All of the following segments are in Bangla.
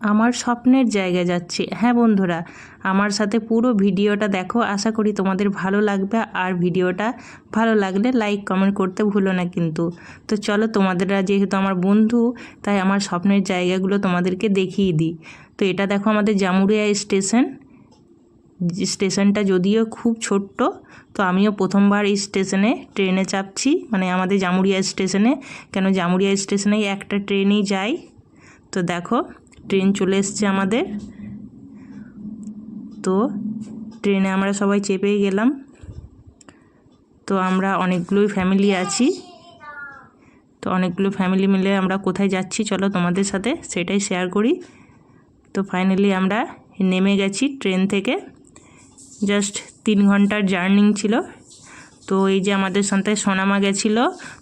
আমার স্বপ্নের জায়গায় যাচ্ছি। হ্যাঁ বন্ধুরা, আমার সাথে পুরো ভিডিওটা দেখো। আশা করি তোমাদের ভালো লাগবে। আর ভিডিওটা ভালো লাগলে লাইক কমেন্ট করতে ভুলো না কিন্তু। তো চলো তোমাদেররা, যেহেতু আমার বন্ধু, তাই আমার স্বপ্নের জায়গাগুলো তোমাদেরকে দেখিয়ে দিই। তো এটা দেখো আমাদের জামুরিয়া স্টেশন। স্টেশনটা যদিও খুব ছোট্ট, তো আমিও প্রথমবার এই স্টেশনে ট্রেনে চাপছি। মানে আমাদের জামুরিয়া স্টেশনে, কেন জামুরিয়া স্টেশনেই একটা ট্রেনেই যাই। তো দেখো ট্রেন চলে এসছে আমাদের। তো ট্রেনে আমরা সবাই চেপেই গেলাম। তো আমরা অনেকগুলোই ফ্যামিলি আছি। তো অনেকগুলো ফ্যামিলি মিলে আমরা কোথায় যাচ্ছি চলো তোমাদের সাথে সেটাই শেয়ার করি। তো ফাইনালি আমরা নেমে গেছি ট্রেন থেকে। জাস্ট তিন ঘণ্টার জার্নিং ছিল। তো এই যে আমাদের সাথে সোনামা গেছিল।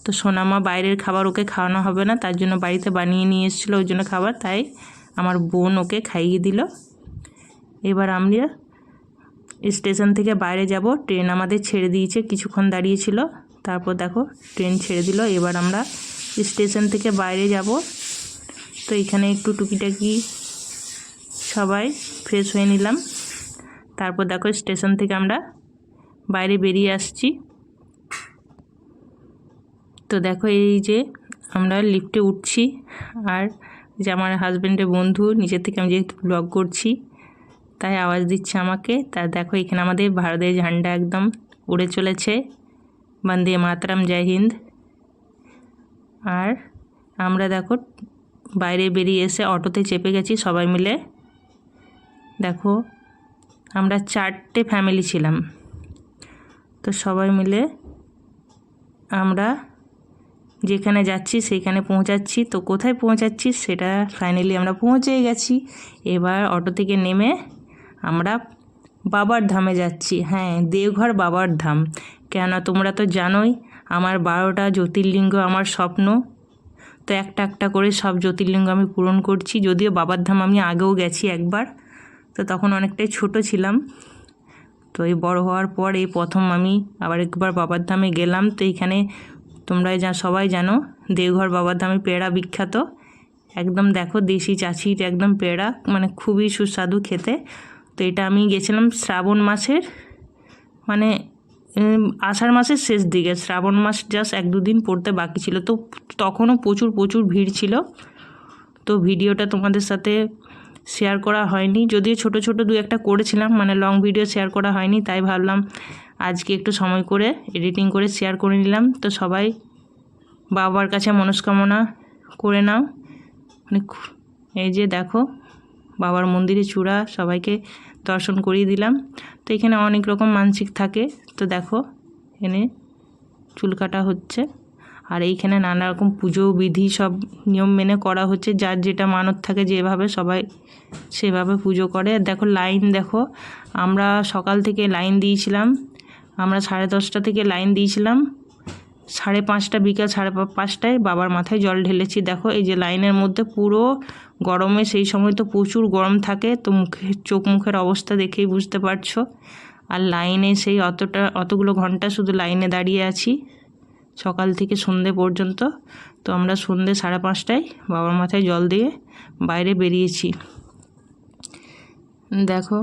তো সোনামা বাইরের খাবার ওকে খাওয়ানো হবে না, তার জন্য বাড়িতে বানিয়ে নিয়ে এসেছিল ওই জন্য খাবার, তাই আমার বোন ওকে খাইয়ে দিল। এবার আমরা স্টেশন থেকে বাইরে যাব। ট্রেন আমাদের ছেড়ে দিয়েছে, কিছুক্ষণ দাঁড়িয়েছিল তারপর দেখো, ট্রেন ছেড়ে দিল। এবার আমরা স্টেশন থেকে বাইরে যাব। তো এখানে একটু টুকিটাকি সবাই ফ্রেশ হয়ে নিলাম। তারপর দেখো, স্টেশন থেকে আমরা বাইরে বেরিয়ে আসছি। তো দেখো, এই যে আমরা লিফটে উঠছি। আর যে আমার হাজব্যান্ডের বন্ধু, নিজের থেকে আমি যেহেতু ব্লগ করছি, তাই আওয়াজ দিচ্ছে আমাকে। তা দেখো, এখানে আমাদের ভারতের ঝান্ডা একদম উড়ে চলেছে। বন্দে মাতরম, জয় হিন্দ। আর আমরা দেখো, বাইরে বেরিয়ে এসে অটোতে চেপে গেছি সবাই মিলে। দেখো, আমরা চারটে ফ্যামিলি ছিলাম। তো সবাই মিলে আমরা যেখানে যাচ্ছি সেখানে পৌঁছাচ্ছি। তো কোথায় পৌঁছাচ্ছি সেটা ফাইনালি আমরা পৌঁছেই গেছি। এবার অটো থেকে নেমে আমরা বাবার ধামে যাচ্ছি। হ্যাঁ দেওঘর বাবার ধাম। কেন তোমরা তো জানোই, আমার বারোটা জ্যোতির্লিঙ্গ আমার স্বপ্ন। তো একটা একটা করে সব জ্যোতির্লিঙ্গ আমি পূরণ করছি। যদিও বাবার ধাম আমি আগেও গেছি একবার। তো তখন অনেকটাই ছোট ছিলাম। তো এই বড় হওয়ার পর এই প্রথম আমি আবার একবার বাবার ধামে গেলাম। তো এইখানে তোমরা যা, সবাই জানো, দেওঘর বাবার ধামে পেড়া বিখ্যাত। একদম দেখো, দেশি চাচির একদম পেড়া মানে খুবই সুস্বাদু খেতে। তো এটা আমি গেছিলাম শ্রাবণ মাসের মানে আষাঢ় মাসের শেষ দিকে। শ্রাবণ মাস জাস্ট এক দুদিন পড়তে বাকি ছিল। তো তখনও প্রচুর প্রচুর ভিড় ছিল। তো ভিডিওটা তোমাদের সাথে শেয়ার করা হয়নি। যদিও ছোট ছোট দু একটা করেছিলাম মানে লং ভিডিও শেয়ার করা হয়নি, তাই ভাবলাম আজকে একটু সময় করে এডিটিং করে শেয়ার করে নিলাম। তো সবাই বাবার কাছে মনস্কামনা করে নাও। মানে এই যে দেখো, বাবার মন্দিরে চূড়া সবাইকে দর্শন করিয়ে দিলাম। তো এখানে অনেক রকম মানসিক থাকে। তো দেখো এখানে চুল কাটা হচ্ছে। আর এইখানে নানা রকম পুজো বিধি সব নিয়ম মেনে করা হচ্ছে। যার যেটা মানত থাকে যেভাবে সবাই সেভাবে পুজো করে। দেখো, লাইন দেখো, আমরা সকাল থেকে লাইন দিয়েছিলাম। আমরা সাড়ে দশটা থেকে লাইন দিয়েছিলাম। সাড়ে পাঁচটা, বিকাল সাড়ে পাঁচটায় বাবার মাথায় জল ঢেলেছি। দেখো, এই যে লাইনের মধ্যে পুরো গরমে, সেই সময় তো প্রচুর গরম থাকে, তো মুখে, চোখ মুখের অবস্থা দেখেই বুঝতে পারছ। আর লাইনে সেই অতটা, অতগুলো ঘণ্টা শুধু লাইনে দাঁড়িয়ে আছি, সকাল থেকে সন্ধে পর্যন্ত। তো আমরা সন্ধে সাড়ে পাঁচটায় বাবার মাথায় জল দিয়ে বাইরে বেরিয়েছি। দেখো,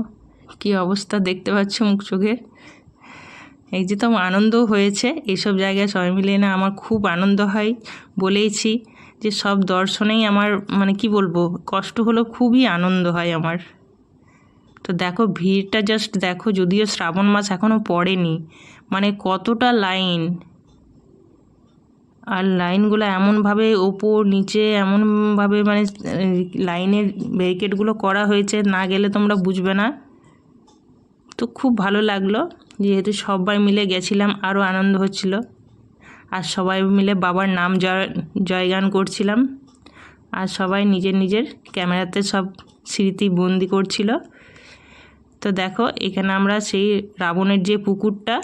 কি অবস্থা দেখতে পাচ্ছ মুখ চোখের এই যে তো আনন্দও হয়েছে এইসব জায়গায় সবাই মিলে না আমার খুব আনন্দ হয় বলেইছি যে সব দর্শনেই আমার মানে কি বলব, কষ্ট হলো খুবই আনন্দ হয় আমার। তো দেখো ভিড়টা জাস্ট দেখো যদিও শ্রাবণ মাস এখনও পড়েনি মানে কতটা লাইন। আর লাইনগুলো এমনভাবে ওপর নিচে এমনভাবে মানে লাইনের ব্যারিকেডগুলো করা হয়েছে, না গেলে তোমরা বুঝবে না। তো খুব ভালো লাগল। যেহেতু সবাই মিলে গেছিলাম আরও আনন্দ হচ্ছিল। আর সবাই মিলে বাবার নাম জয়, জয়গান করছিলাম। আর সবাই নিজের নিজের ক্যামেরাতে সব স্মৃতি বন্দি করছিল। তো দেখো, এখানে আমরা সেই রাবণের যে পুকুরটা